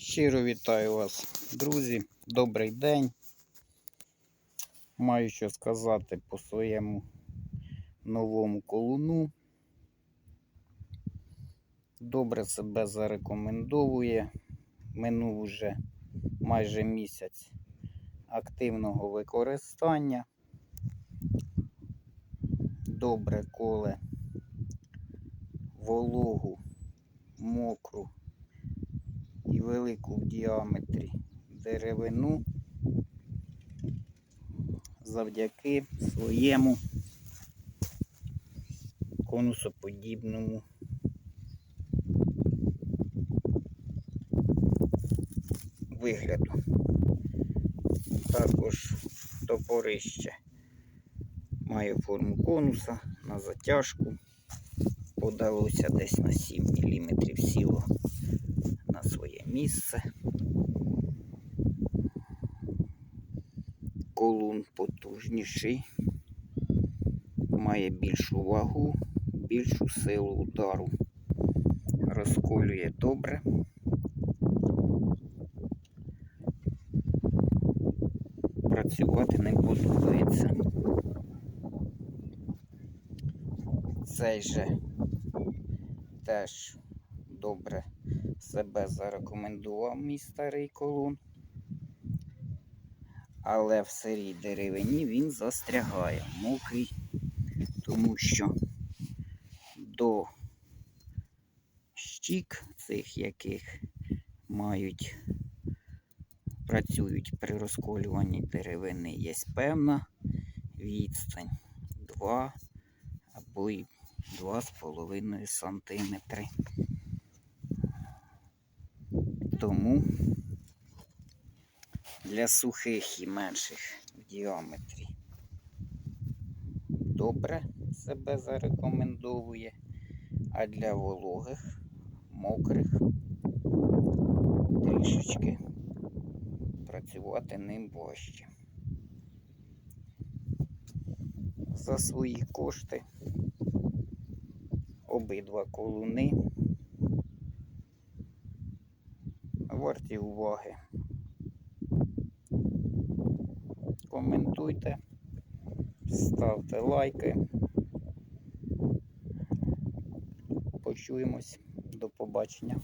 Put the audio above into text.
Щиро вітаю вас, друзі. Добрий день. Маю що сказати по своєму новому колуну. Добре себе зарекомендовує. Минув вже майже місяць активного використання. Добре коле вологу, мокру велику в діаметрі деревину завдяки своєму конусоподібному вигляду. Також топорище має форму конуса на затяжку. Подалося десь на 7 мм сіло своє місце. Колун потужніший, має більшу вагу, більшу силу удару. Розколює добре. Працювати не подобається. Цей же теж добре себе зарекомендував мій старий колун. Але в сирій деревині він застрягає мокрий, тому що до щік цих, яких мають, працюють при розколюванні деревини, є певна відстань 2 або й 2,5 сантиметри. Тому для сухих і менших в діаметрі добре себе зарекомендовує, а для вологих, мокрих трішечки працювати ним важче. За свої кошти обидва колуни варті уваги. Коментуйте, ставте лайки. Почуємось. До побачення.